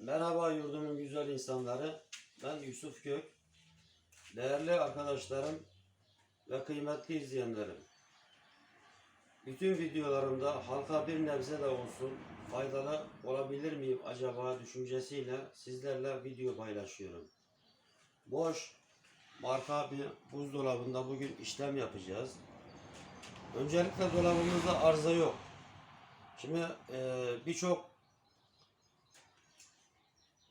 Merhaba yurdumun güzel insanları. Ben Yusuf Gök. Değerli arkadaşlarım ve kıymetli izleyenlerim. Bütün videolarımda halka bir nebze de olsun faydalı olabilir miyim acaba düşüncesiyle sizlerle video paylaşıyorum. Boş marka bir buzdolabında bugün işlem yapacağız. Öncelikle dolabımızda arıza yok. Şimdi eee, birçok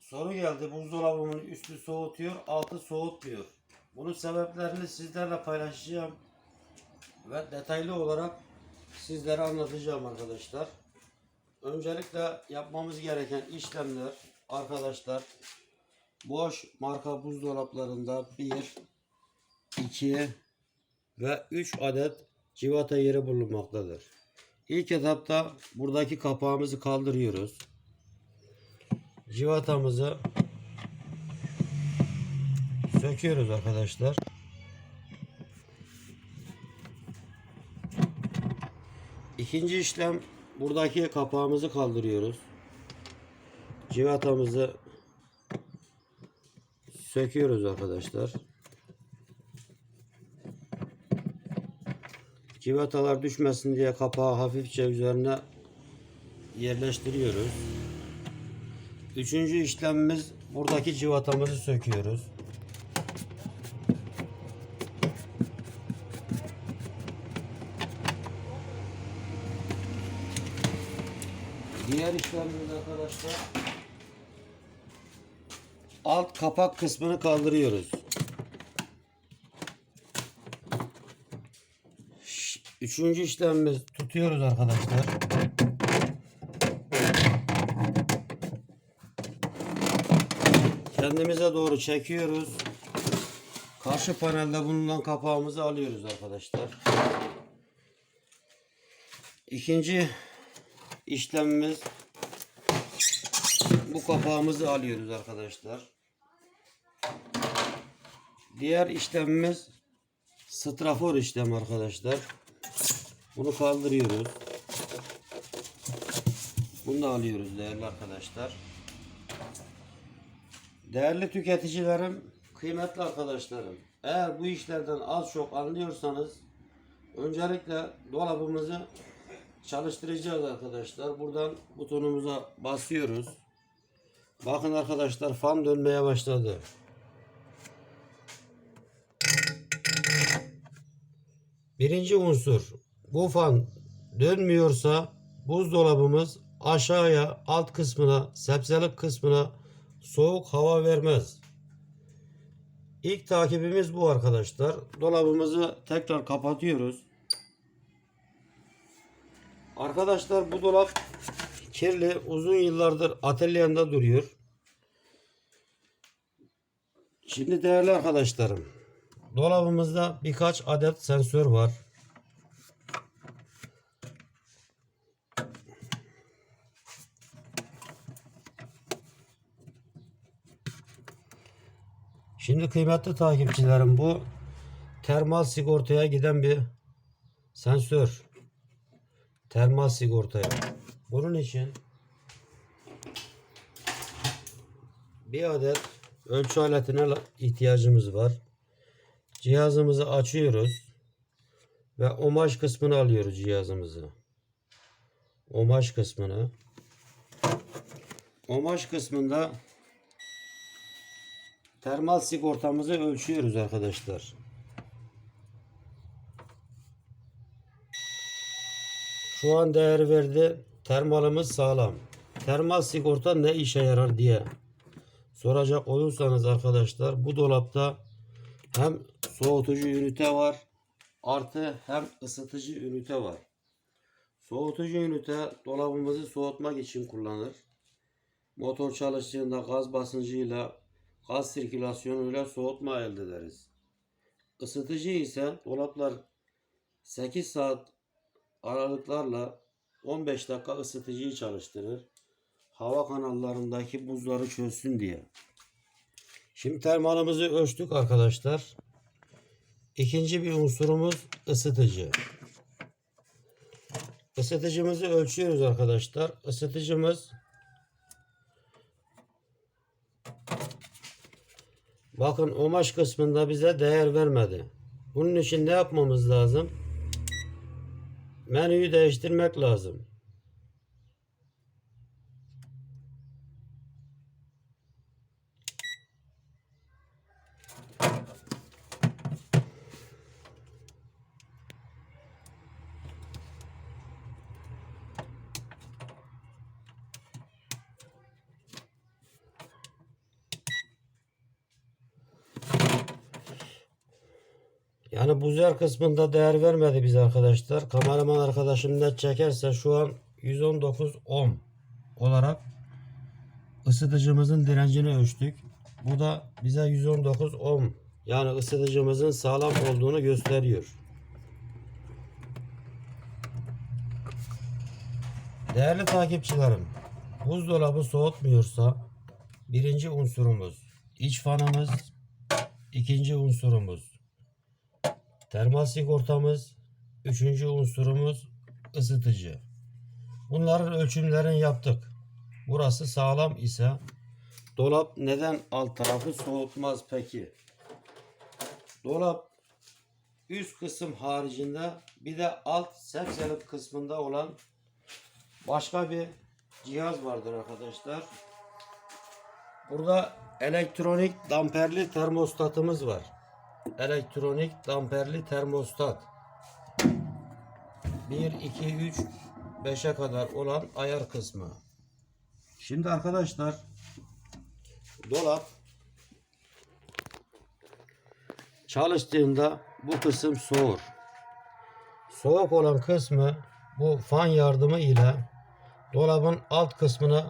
soru geldi. Buzdolabımın üstü soğutuyor, altı soğutmuyor. Bunun sebeplerini sizlerle paylaşacağım ve detaylı olarak sizlere anlatacağım arkadaşlar. Öncelikle yapmamız gereken işlemler arkadaşlar boş marka buzdolaplarında 1 2 ve 3 adet civata yeri bulunmaktadır. İlk etapta buradaki kapağımızı kaldırıyoruz. Civatamızı söküyoruz arkadaşlar. İkinci işlem buradaki kapağımızı kaldırıyoruz. Civatamızı söküyoruz arkadaşlar. Civatalar düşmesin diye kapağı hafifçe üzerine yerleştiriyoruz. Üçüncü işlemimiz buradaki civatamızı söküyoruz. Diğer işlemimiz arkadaşlar alt kapak kısmını kaldırıyoruz. Üçüncü işlemimiz tutuyoruz arkadaşlar. Kendimize doğru çekiyoruz. Karşı panelde bulunan kapağımızı alıyoruz arkadaşlar. İkinci işlemimiz bu kapağımızı alıyoruz arkadaşlar. Diğer işlemimiz strafor işlem arkadaşlar. Bunu kaldırıyoruz. Bunu da alıyoruz değerli arkadaşlar. Değerli tüketicilerim, kıymetli arkadaşlarım. Eğer bu işlerden az çok anlıyorsanız öncelikle dolabımızı çalıştıracağız arkadaşlar. Buradan butonumuza basıyoruz. Bakın arkadaşlar fan dönmeye başladı. Birinci unsur bu fan dönmüyorsa buzdolabımız aşağıya alt kısmına sepselik kısmına soğuk hava vermez. İlk takibimiz bu arkadaşlar. Dolabımızı tekrar kapatıyoruz. Arkadaşlar bu dolap kirli uzun yıllardır atölyemde duruyor. Şimdi değerli arkadaşlarım dolabımızda birkaç adet sensör var. Şimdi kıymetli takipçilerim bu termal sigortaya giden bir sensör. Termal sigortaya. Bunun için bir adet ölçü aletine ihtiyacımız var. Cihazımızı açıyoruz ve omaj kısmını alıyoruz cihazımızı. Omaj kısmını. Omaj kısmında termal sigortamızı ölçüyoruz arkadaşlar. Şu an değer verdi. Termalimiz sağlam. Termal sigorta ne işe yarar diye soracak olursanız arkadaşlar bu dolapta hem soğutucu ünite var artı hem ısıtıcı ünite var. Soğutucu ünite dolabımızı soğutmak için kullanır. Motor çalıştığında gaz basıncıyla gaz sirkülasyonuyla soğutma elde ederiz. Isıtıcı ise dolaplar 8 saat aralıklarla 15 dakika ısıtıcıyı çalıştırır. Hava kanallarındaki buzları çözsün diye. Şimdi termalımızı ölçtük arkadaşlar. İkinci bir unsurumuz ısıtıcı. Isıtıcımızı ölçüyoruz arkadaşlar. Isıtıcımız Bakın omaş kısmında bize değer vermedi. Bunun için ne yapmamız lazım? Menüyü değiştirmek lazım. Yani buzer kısmında değer vermedi biz arkadaşlar. Kameraman arkadaşım net çekerse şu an 119 ohm olarak ısıtıcımızın direncini ölçtük. Bu da bize 119 ohm yani ısıtıcımızın sağlam olduğunu gösteriyor. Değerli takipçilerim, buzdolabı soğutmuyorsa birinci unsurumuz iç fanımız, ikinci unsurumuz Termal sigortamız, üçüncü unsurumuz ısıtıcı. Bunların ölçümlerini yaptık. Burası sağlam ise dolap neden alt tarafı soğutmaz peki? Dolap üst kısım haricinde bir de alt sepselik kısmında olan başka bir cihaz vardır arkadaşlar. Burada elektronik damperli termostatımız var elektronik damperli termostat 1 2 3 5'e kadar olan ayar kısmı. Şimdi arkadaşlar dolap çalıştığında bu kısım soğur. Soğuk olan kısmı bu fan yardımı ile dolabın alt kısmına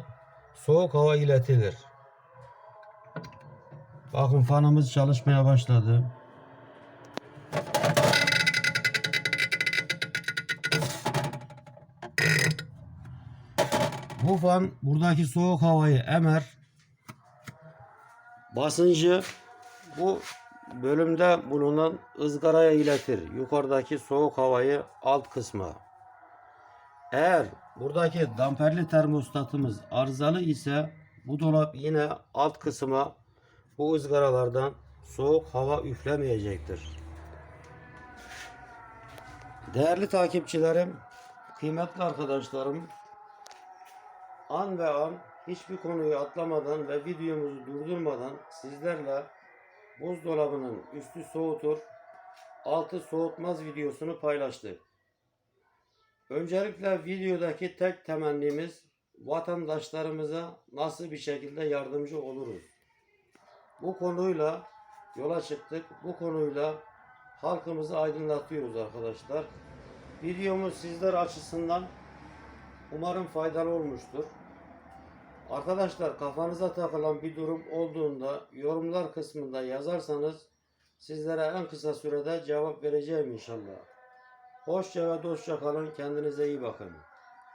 soğuk hava iletilir. Bakın fanımız çalışmaya başladı. Bu fan buradaki soğuk havayı emer. Basıncı bu bölümde bulunan ızgaraya iletir. Yukarıdaki soğuk havayı alt kısma. Eğer buradaki damperli termostatımız arızalı ise bu dolap yine alt kısma bu ızgaralardan soğuk hava üflemeyecektir. Değerli takipçilerim, kıymetli arkadaşlarım, an ve an hiçbir konuyu atlamadan ve videomuzu durdurmadan sizlerle buzdolabının üstü soğutur, altı soğutmaz videosunu paylaştık. Öncelikle videodaki tek temennimiz vatandaşlarımıza nasıl bir şekilde yardımcı oluruz. Bu konuyla yola çıktık. Bu konuyla halkımızı aydınlatıyoruz arkadaşlar. Videomuz sizler açısından umarım faydalı olmuştur. Arkadaşlar kafanıza takılan bir durum olduğunda yorumlar kısmında yazarsanız sizlere en kısa sürede cevap vereceğim inşallah. Hoşça ve dostça kalın. Kendinize iyi bakın.